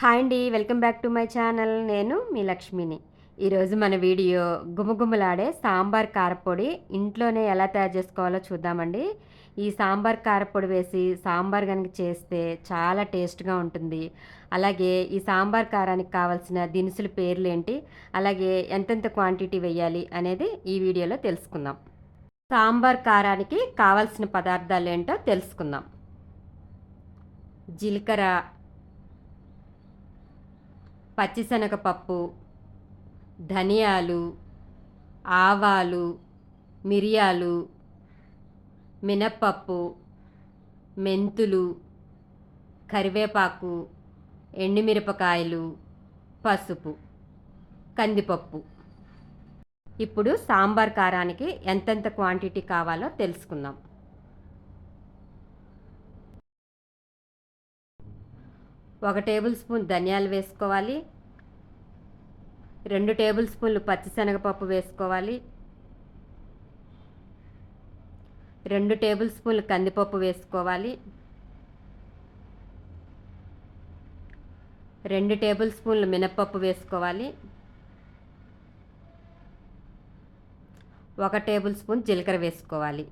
Hi అండి welcome back to my channel. నేను మీ లక్ష్మిని. ఈరోజు మన వీడియో గుమగుమలాడే సాంబార్ కారపొడి ఇంట్లోనే ఎలా తయారు చేసుకోవాలో చూద్దామండి. ఈ సాంబార్ కారపొడి వేసి సాంబార్ కనుక చేస్తే చాలా టేస్ట్గా ఉంటుంది. అలాగే ఈ సాంబార్ కారానికి కావాల్సిన దినుసుల పేర్లు ఏంటి అలాగే ఎంతెంత క్వాంటిటీ వేయాలి అనేది ఈ వీడియోలో తెలుసుకుందాం. సాంబార్ కారానికి కావాల్సిన పదార్థాలు ఏంటో తెలుసుకుందాం. జీలకర్ర పచ్చిశనగపప్పు ధనియాలు ఆవాలు మిరియాలు మినప్పప్పు మెంతులు కరివేపాకు ఎండుమిరపకాయలు పసుపు కందిపప్పు. ఇప్పుడు సాంబార్ కారానికి ఎంతెంత క్వాంటిటీ కావాలో తెలుసుకుందాం. ఒక టేబుల్ స్పూన్ ధనియాలు వేసుకోవాలి. రెండు టేబుల్ స్పూన్లు పచ్చిశనగపప్పు వేసుకోవాలి. రెండు టేబుల్ స్పూన్లు కందిపప్పు వేసుకోవాలి. రెండు టేబుల్ స్పూన్లు మినప్పప్పు వేసుకోవాలి. ఒక టేబుల్ స్పూన్ జీలకర్ర వేసుకోవాలి.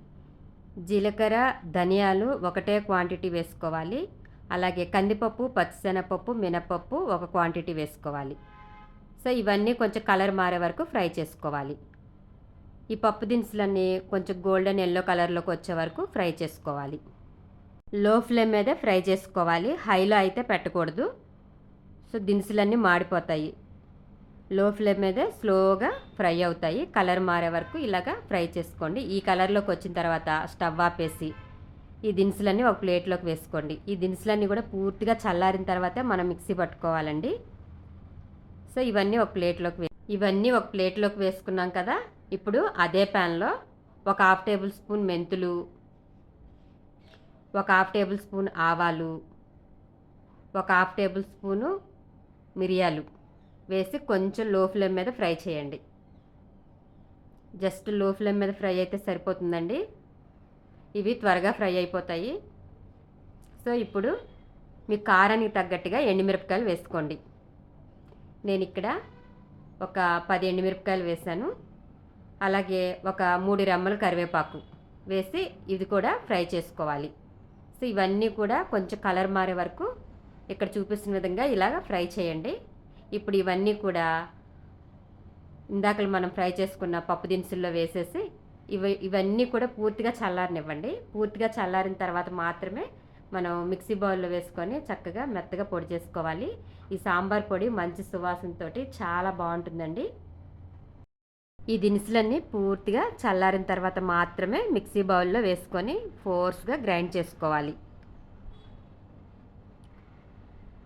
జీలకర్ర ధనియాలు ఒకటే క్వాంటిటీ వేసుకోవాలి. అలాగే కందిపప్పు పచ్చిశనగపప్పు మినపప్పు ఒక క్వాంటిటీ వేసుకోవాలి. సో ఇవన్నీ కొంచెం కలర్ మారే వరకు ఫ్రై చేసుకోవాలి. ఈ పప్పు దినుసులన్నీ కొంచెం గోల్డెన్ ఎల్లో కలర్లోకి వచ్చే వరకు ఫ్రై చేసుకోవాలి. లో ఫ్లేమ్ మీదే ఫ్రై చేసుకోవాలి. హైలో అయితే పెట్టకూడదు. సో దినుసులన్నీ మాడిపోతాయి. లో ఫ్లేమ్ మీదే స్లోగా ఫ్రై అవుతాయి. కలర్ మారే వరకు ఇలాగ ఫ్రై చేసుకోండి. ఈ కలర్లోకి వచ్చిన తర్వాత స్టవ్ ఆపేసి ఈ దినుసులన్నీ ఒక ప్లేట్లోకి వేసుకోండి. ఈ దినుసులన్నీ కూడా పూర్తిగా చల్లారిన తర్వాతే మనం మిక్సీ పట్టుకోవాలండి. సో ఇవన్నీ ఒక ప్లేట్లోకి వే ఇవన్నీ ఒక ప్లేట్లోకి వేసుకున్నాం కదా. ఇప్పుడు అదే ప్యాన్లో ఒక హాఫ్ టేబుల్ స్పూన్ మెంతులు ఒక హాఫ్ టేబుల్ స్పూన్ ఆవాలు ఒక హాఫ్ టేబుల్ స్పూను మిరియాలు వేసి కొంచెం లో ఫ్లేమ్ మీద ఫ్రై చేయండి. జస్ట్లో ఫ్లేమ్ మీద ఫ్రై అయితే సరిపోతుందండి. ఇవి త్వరగా ఫ్రై అయిపోతాయి. సో ఇప్పుడు మీ కారానికి తగ్గట్టుగా ఎండుమిరపకాయలు వేసుకోండి. నేను ఇక్కడ ఒక పది ఎండుమిరపకాయలు వేసాను. అలాగే ఒక మూడు రెమ్మలు కరివేపాకు వేసి ఇది కూడా ఫ్రై చేసుకోవాలి. సో ఇవన్నీ కూడా కొంచెం కలర్ మారే వరకు ఇక్కడ చూపిస్తున్న విధంగా ఇలాగ ఫ్రై చేయండి. ఇప్పుడు ఇవన్నీ కూడా ఇందాక మనం ఫ్రై చేసుకున్న పప్పు దినుసుల్లో వేసేసి ఇవి ఇవన్నీ కూడా పూర్తిగా చల్లారనివ్వండి. పూర్తిగా చల్లారిన తర్వాత మాత్రమే మనం మిక్సీ బౌల్లో వేసుకొని చక్కగా మెత్తగా పొడి చేసుకోవాలి. ఈ సాంబార్ పొడి మంచి సువాసనతో చాలా బాగుంటుందండి. ఈ దినుసులన్నీ పూర్తిగా చల్లారిన తర్వాత మాత్రమే మిక్సీ బౌల్లో వేసుకొని ఫోర్స్గా గ్రైండ్ చేసుకోవాలి.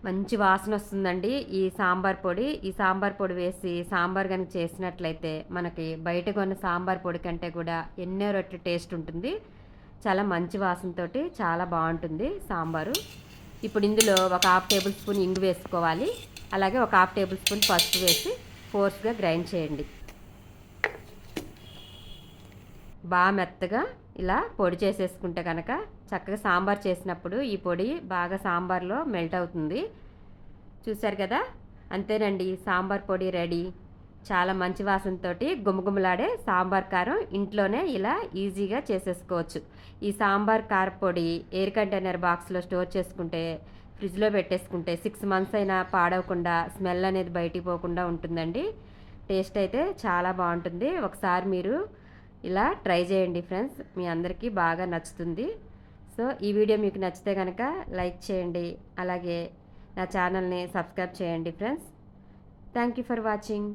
మంచి వాసన వస్తుందండి ఈ సాంబార్ పొడి. ఈ సాంబార్ పొడి వేసి సాంబార్ కనుక చేసినట్లయితే మనకి బయట కొన్న సాంబార్ పొడి కంటే కూడా ఎన్నో రొట్టె టేస్ట్ ఉంటుంది. చాలా మంచి వాసనతో చాలా బాగుంటుంది సాంబారు. ఇప్పుడు ఇందులో ఒక హాఫ్ టేబుల్ స్పూన్ ఇంగు వేసుకోవాలి. అలాగే ఒక హాఫ్ టేబుల్ స్పూన్ పసుపు వేసి ఫోర్స్గా గ్రైండ్ చేయండి. బాగా మెత్తగా ఇలా పొడి చేసేసుకుంటే కనుక చక్కగా సాంబార్ చేసినప్పుడు ఈ పొడి బాగా సాంబార్లో మెల్ట్ అవుతుంది. చూశారు కదా? అంతేనండి సాంబార్ పొడి రెడీ. చాలా మంచి వాసనతో గుమగుమలాడే సాంబార్ కారం ఇంట్లోనే ఇలా ఈజీగా చేసేసుకోవచ్చు. ఈ సాంబార్ కార పొడి ఎయిర్ కంటైనర్ బాక్స్లో స్టోర్ చేసుకుంటే ఫ్రిడ్జ్లో పెట్టేసుకుంటే సిక్స్ మంత్స్ అయినా పాడవకుండా స్మెల్ అనేది బయటికి పోకుండా ఉంటుందండి. టేస్ట్ అయితే చాలా బాగుంటుంది. ఒకసారి మీరు ఇలా ట్రై చేయండి ఫ్రెండ్స్. మీ అందరికీ బాగా నచ్చుతుంది. సో ఈ వీడియో మీకు నచ్చితే కనుక లైక్ చేయండి. అలాగే నా ఛానల్ని సబ్స్క్రైబ్ చేయండి friends. Thank you for watching.